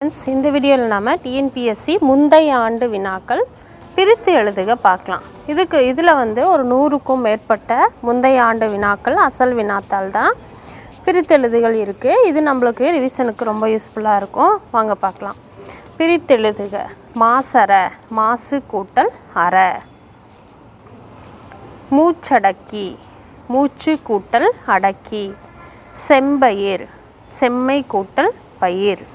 Friends இந்த வீடியோவில் நாம் டிஎன்பிஎஸ்சி முந்தைய ஆண்டு வினாக்கள் பிரித்து எழுதுக பார்க்கலாம். இதுக்கு இதில் வந்து ஒரு நூறுக்கும் மேற்பட்ட முந்தைய ஆண்டு வினாக்கள் அசல் வினாத்தால் தான் பிரித்தெழுதுகள் இருக்குது இது நம்மளுக்கு ரிவிஷனுக்கு ரொம்ப யூஸ்ஃபுல்லாக இருக்கும். வாங்க பார்க்கலாம். பிரித்தெழுதுக மாசற மாசு கூட்டல் அற. மூச்சடக்கி மூச்சு கூட்டல் அடக்கி. செம்பயிர் செம்மை கூட்டல் பயிர்.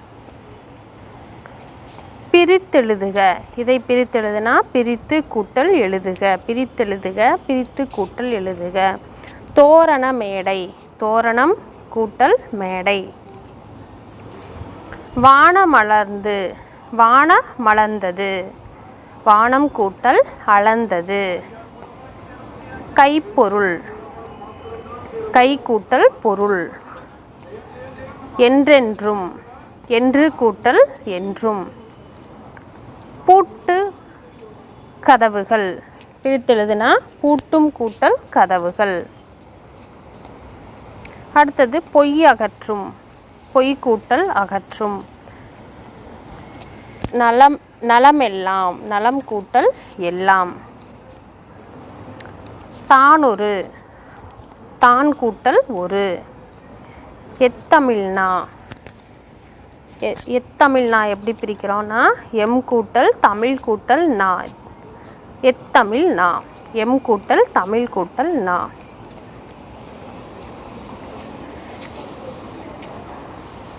பிரித்தெழுதுக. இதை பிரித்தெழுதுனா பிரித்து கூட்டல் எழுதுக. பிரித்தெழுதுக பிரித்து கூட்டல் எழுதுக. தோரண மேடை. தோரணம் கூட்டல் மேடை. வானமலர்ந்து வான மலர்ந்தது. வானம் கூட்டல் அளந்தது. கைப்பொருள். கை கூட்டல் பொருள். என்றென்றும். என்று கூட்டல் என்றும். பூட்டு கதவுகள். பிரித்தெழுதுனா பூட்டும் கூட்டல் கதவுகள். அடுத்தது பொய் அகற்றும். பொய் கூட்டல் அகற்றும். நலம் நலமெல்லாம் நலம் கூட்டல் எல்லாம். தானொரு தான் கூட்டல் ஒரு. எத்தமிழ்னா எ- எத்தமிழ்னா எப்படி பிரிக்கிறோன்னா எம் கூட்டல் தமிழ் கூட்டல் நா. எத்தமிழ் நா. எம் கூட்டல் தமிழ் கூட்டல் நா.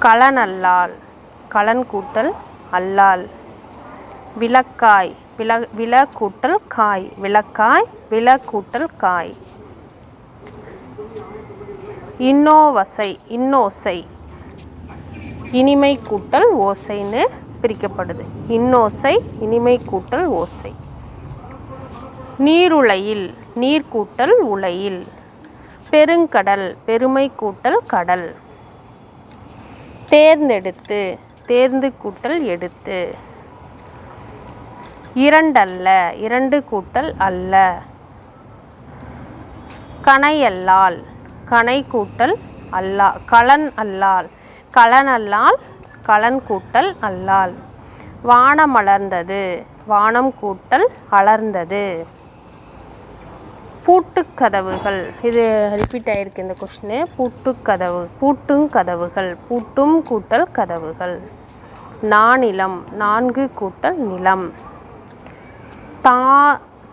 களனல்லால் களன் கூட்டல் அல்லால். விளக்காய் வில வில கூட்டல் காய். விளக்காய் வில கூட்டல் காய். இன்னோவசை இன்னோசை. இனிமை கூட்டல் ஓசைன்னு பிரிக்கப்படுது. இன்னோசை இனிமை கூட்டல் ஓசை. நீருளையில் நீர் கூட்டல் உலையில். பெருங்கடல் பெருமை கூட்டல் கடல். தேர்ந்தெடுத்து தேர்ந்து கூட்டல் எடுத்து. இரண்டல்ல இரண்டு கூட்டல் அல்ல. கணையல்லால் கணை கூட்டல் அல்லா கலன் அல்லால். கலன் அல்லால் கலன் கூட்டல் அல்லால். வானம் அலர்ந்தது வானம் கூட்டல் அலர்ந்தது. பூட்டுக்கதவுகள் இது ரிப்பீட் ஆயிருக்கு இந்த கொஷினு பூட்டுக்கதவு பூட்டும் கதவுகள் பூட்டும் கூட்டல் கதவுகள். நானிலம் நான்கு கூட்டல் நிலம். தா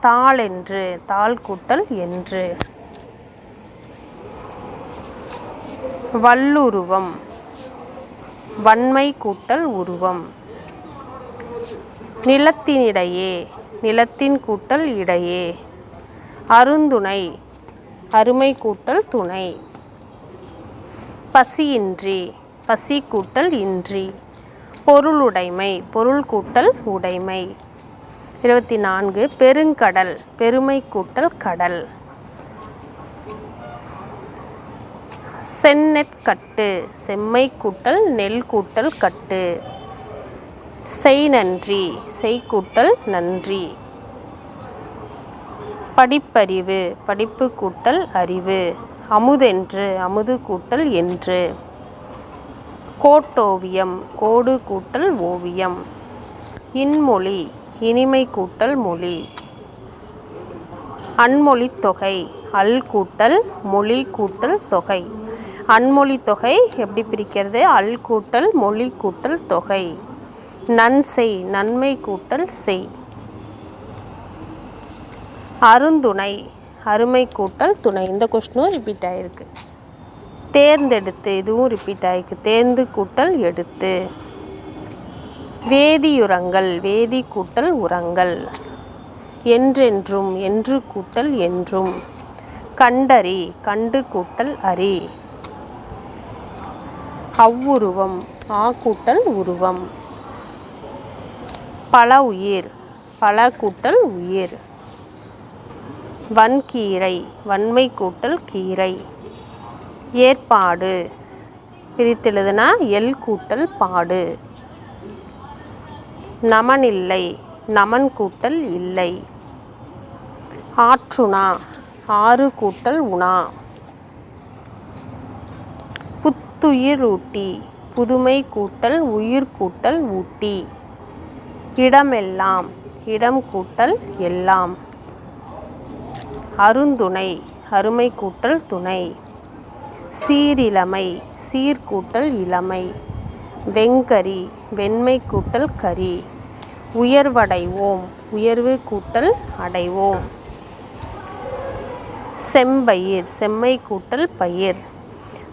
தாளென்று தாள் கூட்டல் என்று. வல்லுருவம் வன்மை கூட்டல் உருவம். நிலத்தினிடையே நிலத்தின் கூட்டல் இடையே. அருந்துணை அருமை கூட்டல் துணை. பசியின்றி பசி கூட்டல் இன்றி. பொருளுடைமை பொருள் கூட்டல் உடைமை. இருபத்தி நான்கு பெருங்கடல் பெருமை கூட்டல் கடல். செந்நெற்கட்டு செம்மை கூட்டல் நெல் கூட்டல் கட்டு. செய் நன்றி செய் கூட்டல் நன்றி. படிப்பறிவு படிப்பு கூட்டல் அறிவு. அமுதென்று அமுது கூட்டல் என்று. கோட்டோவியம் கோடு கூட்டல் ஓவியம். இன்மொழி இனிமை கூட்டல் மொழி. அன்மொழித் தொகை அல் கூட்டல் மொழி கூட்டல் தொகை. அன்மொழித் தொகை எப்படி பிரிக்கிறது? அல் கூட்டல் மொழி கூட்டல் தொகை. நன்செய் நன்மை கூட்டல் செய். அருந்துணை அருமை கூட்டல் துணை. இந்த கொஸ்டினும் ரிப்பீட் ஆயிருக்கு. தேர்ந்தெடுத்து இதுவும் ரிப்பீட் ஆயிருக்கு. தேர்ந்து கூட்டல் எடுத்து. வேதியுரங்கள் வேதி கூட்டல் உரங்கள். என்றென்றும் என்று கூட்டல் என்றும். கண்டறி கண்டு கூட்டல் அறி. அவ்வுருவம் ஆ கூட்டல் உருவம். பல உயிர் பல கூட்டல் உயிர். வன்கீரை வன்மை கூட்டல் கீரை. ஏற்பாடு பிரித்தெழுதுனா எல் கூட்டல் பாடு. நமனில்லை நமன் கூட்டல் இல்லை. ஆற்றுணா ஆறு கூட்டல் உணா. புத்துயிரூட்டி புதுமை கூட்டல் உயிர் கூட்டல் ஊட்டி. இடமெல்லாம் இடம் கூட்டல் எல்லாம். அருந்துணை அருமை கூட்டல் துணை. சீரிழமை சீர்கூட்டல் இளமை. வெங்கரி வெண்மை கூட்டல் கரி. உயர்வடைவோம் உயர்வு கூட்டல் அடைவோம். செம்பயிர் செம்மை கூட்டல் பயிர்.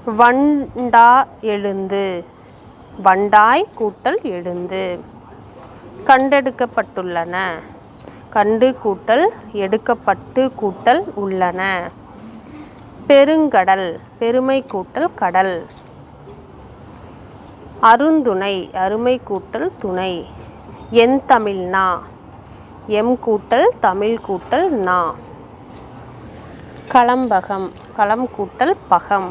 வண்டா எழுந்து. வண்டாய் கூட்டல் எழுந்து. கண்டெடுக்கப்பட்டுள்ளன. கண்டு கூட்டல் எடுக்கப்பட்டு கூட்டல் உள்ளன. பெருங்கடல் பெருமை கூட்டல் கடல். அருந்துணை அருமை கூட்டல் துணை. என் தமிழ்னா எம் கூட்டல் தமிழ் கூட்டல் நா. களம்பகம் களம் கூட்டல் பகம்.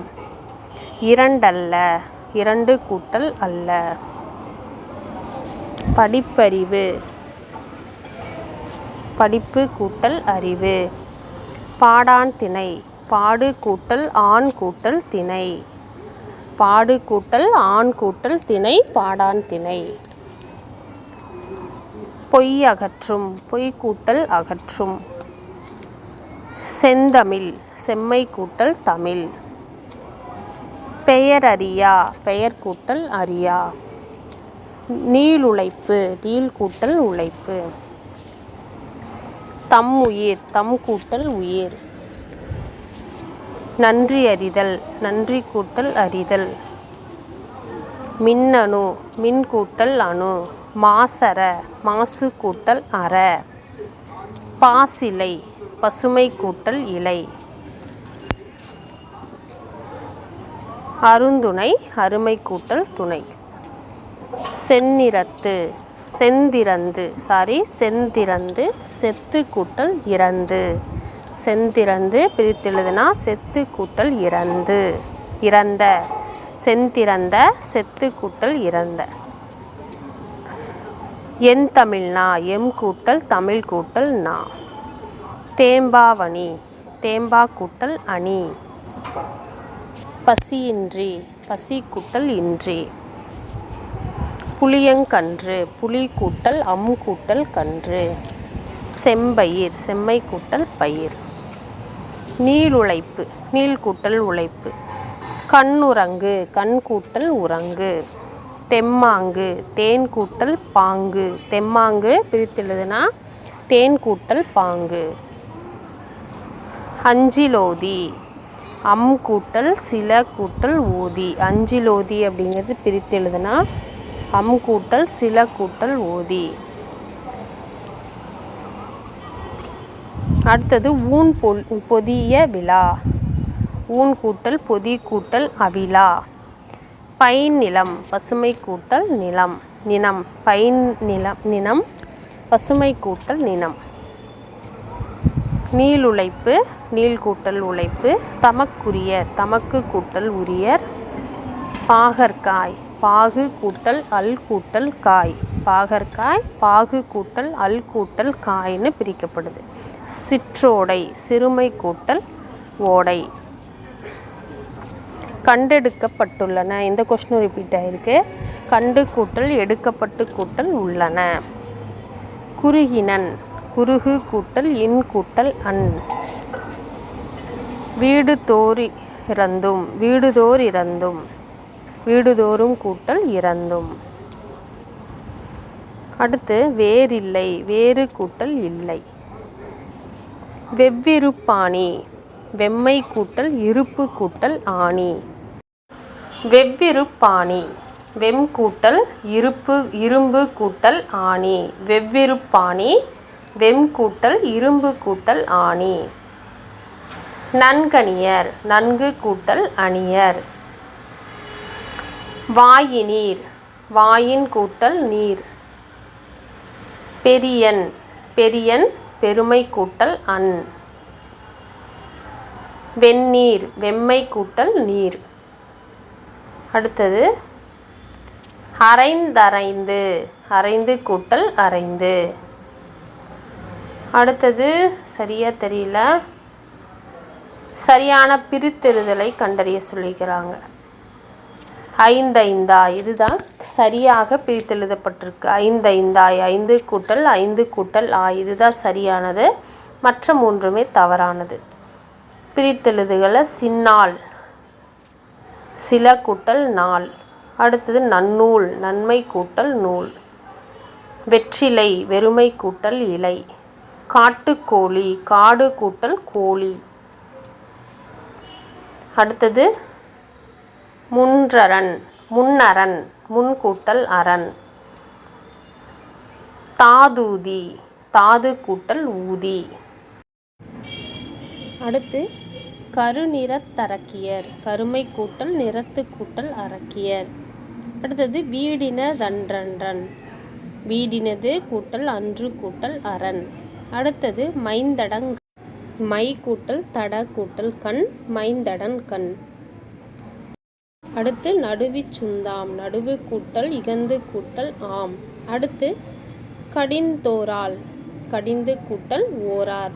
இரண்டல்ல இரண்டு கூட்டல் அல்ல. படிப்பறிவு. படிப்பு கூட்டல் அறிவு. பாடான் திணை. பாடு கூட்டல் ஆண் கூட்டல் திணை. பாடு கூட்டல் ஆண் கூட்டல் திணை பாடான் திணை. பொய் அகற்றும். பொய் கூட்டல் அகற்றும். செந்தமிழ். செம்மை கூட்டல் தமிழ். பெயரறியா? பெயர் கூட்டல் அறியா? நீளுழைப்பு நீள் கூட்டல் உழைப்பு. தம் உயிர் தம் கூட்டல் உயிர். நன்றி அறிதல் நன்றி கூட்டல் அறிதல். மின்னணு மின் கூட்டல் அணு. மாசர மாசு கூட்டல் அற. பாசிலை பசுமை கூட்டல் இலை. அருந்துணை அருமை கூட்டல் துணை. செந்நிறத்து செந்திறந்து சாரி செந்திறந்து செத்து கூட்டல் இறந்து. செந்திறந்து பிரித்தெழுதுனா செத்து கூட்டல் இறந்து. இறந்த செந்திறந்த செத்து கூட்டல் இறந்த. என் தமிழ்னா எம் கூட்டல் தமிழ் கூட்டல் நா. தேம்பாவணி தேம்பா கூட்டல் அணி. பசியின்றி பசி கூட்டல் இன்றி. புளியங்கன்று புளி கூட்டல் அம் கூட்டல் கன்று. செம்பயிர் செம்மை கூட்டல் பயிர். நீளுழைப்பு நீள் கூட்டல் உழைப்பு. கண்ணுறங்கு கண் கூட்டல் உறங்கு. தெம்மாங்கு தேன் கூட்டல் பாங்கு. தெம்மாங்கு பிரித்தெழுதுனா தேன் கூட்டல் பாங்கு. அஞ்சிலோதி அம் கூட்டல் சில கூட்டல் ஓதி. அஞ்சிலோதி அப்படிங்கிறது பிரித்து எழுதுனா அம் கூட்டல் சில கூட்டல் ஓதி. அடுத்தது ஊன் பொல் பொதிய விழா. ஊன் கூட்டல் பொதி கூட்டல் அவிழா. பைன் நிலம் பசுமை கூட்டல் நிலம். நினம் பைன் நிலம் நினம் பசுமை கூட்டல் நினம். நீளுழைப்பு நீள் கூட்டல் உழைப்பு தமக்குரிய தமக்கு கூட்டல் உரியர் பாகற்காய் பாகு கூட்டல் அல் கூட்டல் காய். பாகற்காய் பாகு கூட்டல் அல் கூட்டல் காய்னு பிரிக்கப்படுது. சிற்றோடை சிறுமை கூட்டல் ஓடை. கண்டெடுக்கப்பட்டுள்ளன. இந்த கொஸ்டின் ரிப்பீட் ஆயிருக்கு. கண்டு கூட்டல் எடுக்கப்பட்டு கூட்டல் உள்ளன. குறுகினன் குறுகு கூட்டல் இன் கூட்டல் அன். வீடுதோர் இறந்தும் வீடுதோர் இறந்தும் வீடுதோறும் கூட்டல் இறந்தும். அடுத்து வேறில்லை வேறு கூட்டல் இல்லை. வெவ்விருப்பாணி வெம்மை கூட்டல் இருப்பு கூட்டல் ஆணி. வெவ்விருப்பாணி வெம் கூட்டல் இருப்பு இரும்பு கூட்டல் ஆணி. வெவ்விருப்பாணி வெம் கூட்டல் இரும்பு கூட்டல் ஆணி. நன்கணியர் நன்கு கூட்டல் அணியர். வாயினீர் வாயின் கூட்டல் நீர். பெரியன் பெரியன் பெருமை கூட்டல் அன். வெந்நீர் வெம்மை கூட்டல் நீர். அடுத்தது அரைந்தரைந்து அரைந்து கூட்டல் அரைந்து. அடுத்தது சரியா தெரியல. சரியான பிரித்தெழுதலை கண்டறிய சொல்லிக்கிறாங்க ஐந்தைந்தாய் இதுதான் சரியாக பிரித்தெழுதப்பட்டிருக்கு. ஐந்தைந்தாய் ஐந்து கூட்டல் ஐந்து கூட்டல் ஆ இதுதான் சரியானது. மற்ற மூன்றுமே தவறானது. பிரித்தெழுதுகளை சின்னால் சில கூட்டல் நாள். அடுத்தது நன்னூல் நன்மை கூட்டல் நூல். வெற்றிலை வெறுமை கூட்டல் இலை. காட்டுக்கோழி காடு கூட்டல் கோழி. அடுத்தது முன்றரன் முன்னரன் முன் கூட்டல் அரண். தாதூதி தாது கூட்டல் ஊதி. அடுத்து கருநிறத்தரக்கியர் கருமை கூட்டல் நிறத்து கூட்டல் அரக்கியர் அடுத்தது வீடினதன்றன்றன் வீடினது கூட்டல் அன்று கூட்டல் அரண். அடுத்தது மைந்தடங் மை கூட்டல் தட கூட்டல் கண் மைந்தடன் கண். அடுத்து நடுவிச் சுந்தாம் நடுவு கூட்டல் இகந்து கூட்டல் ஆம். அடுத்து கடிந்தோரால் கடிந்து கூட்டல் ஓரார்.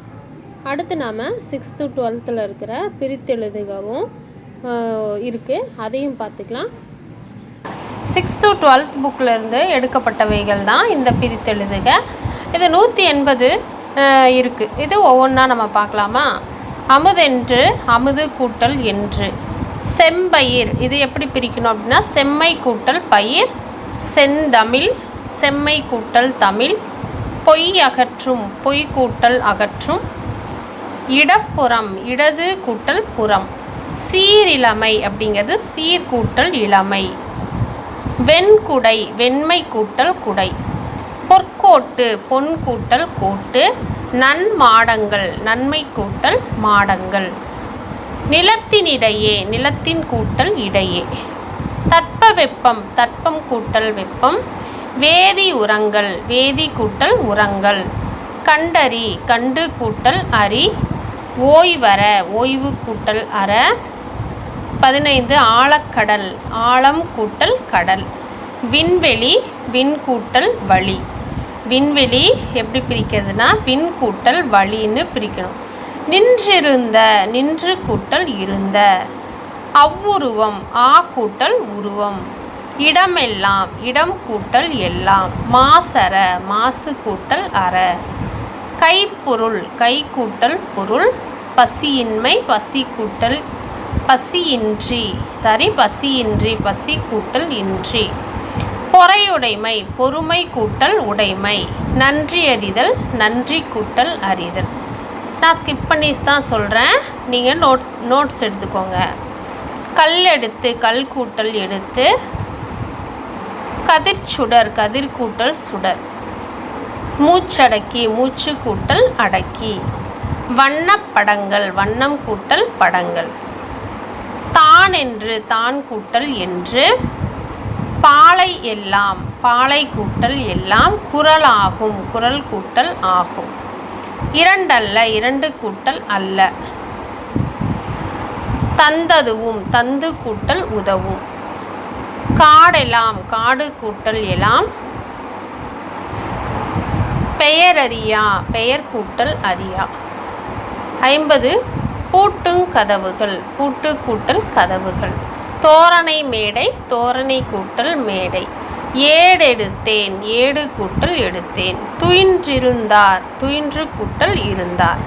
அடுத்து நாம் சிக்ஸ்த்து டுவெல்த்தில் இருக்கிற பிரித்தெழுதுகவும் இருக்குது அதையும் பார்த்துக்கலாம். சிக்ஸ்த்து டுவெல்த் புக்கிலேருந்து எடுக்கப்பட்டவைகள் தான் இந்த பிரித்தெழுதுக. இது நூற்றி எண்பது இருக்குது இது ஒவ்வொன்றா நம்ம பார்க்கலாமா? அமுதென்று அமுது கூட்டல் என்று. செம்பயிர் இது எப்படி பிரிக்கணும் அப்படின்னா செம்மை கூட்டல் பயிர் செந்தமிழ் செம்மை கூட்டல் தமிழ் பொய் அகற்றும் பொய் கூட்டல் அகற்றும் இடப்புறம் இடது கூட்டல் புறம். சீரிழமை அப்படிங்கிறது சீர்கூட்டல் இளமை. வெண்குடை வெண்மை கூட்டல் குடை. பொன்கோட்டு பொன் கூட்டல் கோட்டு நன்மாடங்கள் நன்மை கூட்டல் மாடங்கள். நிலத்தினிடையே நிலத்தின் கூட்டல் இடையே. தட்ப வெப்பம் தட்பம் கூட்டல் வெப்பம். வேதி உரங்கள் வேதி கூட்டல் உரங்கள். கண்டறி கண்டு கூட்டல் அரி. ஓய்வர ஓய்வு கூட்டல் அற. பதினைந்து ஆழக்கடல் ஆழம் கூட்டல் கடல். விண்வெளி விண்கூட்டல் வழி. விண்வெளி எப்படி பிரிக்கிறதுனா விண் கூட்டல் வழின்னு பிரிக்கணும். நின்றிருந்த நின்று கூட்டல் இருந்த. அவ்வுருவம் ஆ கூட்டல் உருவம். இடமெல்லாம் இடம் கூட்டல் எல்லாம். மாசர மாசு கூட்டல் அற. கைப்பொருள் கை கூட்டல் பொருள். பசியின்மை பசி கூட்டல் பசியின்றி. சாரி பசியின்றி பசி கூட்டல் இன்றி. பொறையுடைமை பொறுமை கூட்டல் உடைமை நன்றி அறிதல் நன்றி கூட்டல் அறிதல். நான் ஸ்கிப் பண்ணி தான் சொல்கிறேன் நீங்கள் நோட் நோட்ஸ் எடுத்துக்கோங்க. கல் எடுத்து கல் கூட்டல் எடுத்து கதிர் சுடர் கதிர் கூட்டல் சுடர். மூச்சடக்கி மூச்சு கூட்டல் அடக்கி. வண்ணப்படங்கள் வண்ணம் கூட்டல் படங்கள். தான் என்று தான் கூட்டல் என்று பாலை எல்லாம் பாலை கூட்டல் எல்லாம் குரலாகும் குரல் கூட்டல் ஆகும். இரண்டல்ல இரண்டு கூட்டல் அல்ல. தந்ததுவும் தந்து கூட்டல் உதவும். காடெல்லாம் காடு கூட்டல் எல்லாம் பெயரறியா பெயர் கூட்டல் அறியா. ஐம்பது பூட்டுங் கதவுகள் பூட்டு கூட்டல் கதவுகள். தோரணை மேடை தோரணை கூட்டல் மேடை. ஏடெடுத்தேன் ஏடு கூட்டல் எடுத்தேன். துயின்றிருந்தார் துயின்று கூட்டல் இருந்தார்.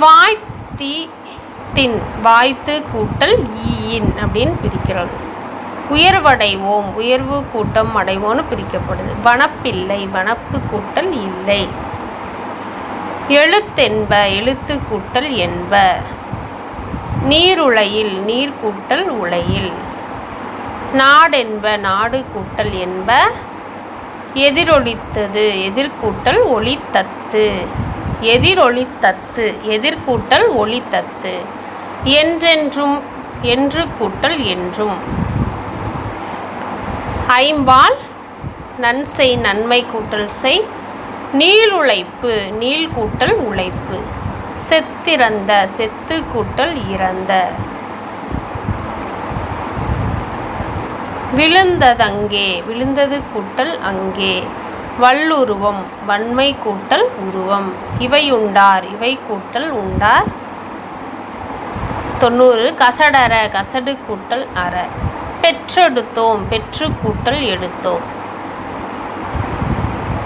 வாய்த்தி தின் வாய்த்து கூட்டல் ஈயின் அப்படின்னு பிரிக்கிறது உயர்வடைவோம் உயர்வு கூட்டம் அடைவோம்னு பிரிக்கப்படுது. வனப்பில்லை வனப்பு கூட்டல் இல்லை. எழுத்தென்ப எழுத்து கூட்டல் என்ப. நீருளையில் நீர் கூட்டல் உலையில். நாடென்ப நாடு கூட்டல் என்ப எதிரொலித்தது எதிர்கூட்டல் ஒளித்தத்து. எதிரொலித்தத்து எதிர்கூட்டல் ஒளித்தத்து. என்றென்றும் என்று கூட்டல் என்றும். ஐம்பால் நன்செய் நன்மை கூட்டல் செய். நீளுழைப்பு நீள் கூட்டல் உழைப்பு. செத்திறந்த செத்து கூட்டல் இறந்த. விழுந்ததங்கே விழுந்தது கூட்டல் அங்கே. வல்லுருவம் வன்மை கூட்டல் உருவம். இவை உண்டார் இவை கூட்டல் உண்டார். தொண்ணூறு கசடர கசடு கூட்டல் அற. பெற்றெடுத்தோம் பெற்று கூட்டல் எடுத்தோம்.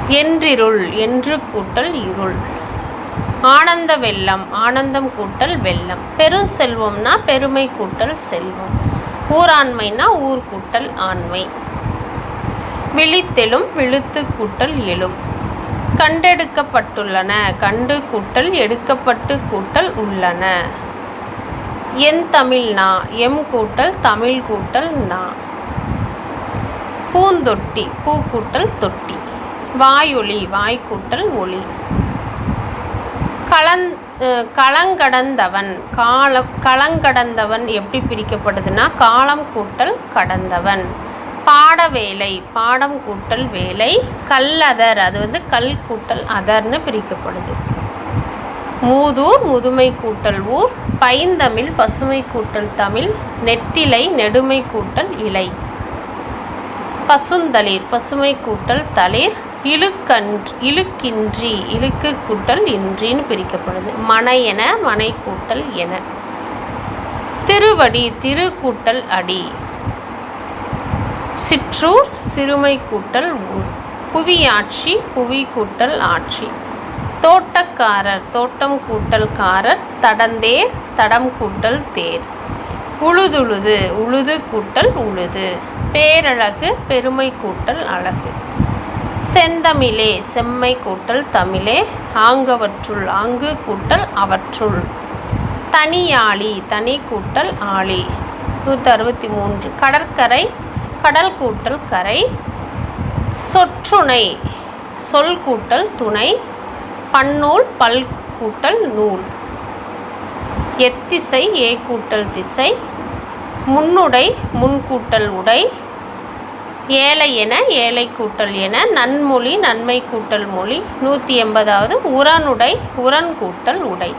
என்றிருள் என்று கூட்டல் இருள். ஆனந்த வெள்ளம் ஆனந்தம் கூட்டல் வெள்ளம். பெரும் செல்வம்னா பெருமை கூட்டல் செல்வம். ஊராண்மைனா ஊர் கூட்டல் ஆண்மை. விழித்தெழும் விழுத்து கூட்டல் எழும். கண்டெடுக்கப்பட்டுள்ளன கண்டு கூட்டல் எடுக்கப்பட்டு கூட்டல் உள்ளன. என் தமிழ்னா எம் கூட்டல் தமிழ் கூட்டல் நா. பூந்தொட்டி பூ கூட்டல் தொட்டி. வாயொலி வாய் கூட்டல் ஒளி கலந் களங்கடந்தவன் காலம் களங்கடந்தவன் எப்படி பிரிக்கப்படுதுன்னா காலம் கூட்டல் கடந்தவன். பாட வேலை பாடம் கூட்டல் வேலை கல்லதர் அது வந்து கல் கூட்டல் அதர்னு பிரிக்கப்படுது. மூதூர் முதுமை கூட்டல் ஊர் பைந்தமிழ் பசுமை கூட்டல் தமிழ் நெற்றிலை நெடுமை கூட்டல் இலை. பசுந்தளிர் பசுமை கூட்டல் தளிர் இழுக்கன்று இழுக்கின்றி இழுக்கு கூட்டல் இன்றின்னு பிரிக்கப்படுது. மனை என மனை கூட்டல் என. திருவடி திரு கூட்டல் அடி. சிற்றூர் சிறுமை கூட்டல் ஊர். புவியாட்சி புவி கூட்டல் ஆட்சி. தோட்டக்காரர் தோட்டம் கூட்டல் காரர் தடந்தேர் தடம் கூட்டல் தேர். உழுதுழுது உழுது கூட்டல் உழுது. பேரழகு பெருமை கூட்டல் அழகு. செந்தமிழே செம்மை கூட்டல் தமிழே ஆங்கவற்றுள் ஆங்கு கூட்டல் அவற்றுள். தனியாளி தனி கூட்டல் ஆளி நூற்றி அறுபத்தி மூன்று கடற்கரை கடல் கூட்டல் கரை. சொற்றுணை சொல் கூட்டல் துணை. பன்னூல் பல் கூட்டல் நூல். எத்திசை ஏ கூட்டல் திசை. முன்னுடை முன்கூட்டல் உடை. ஏழை என ஏழை கூட்டல் என நன்மொழி நன்மை கூட்டல் மொழி நூற்றி எண்பதாவது உரனுடை உரன் கூட்டல் உடை.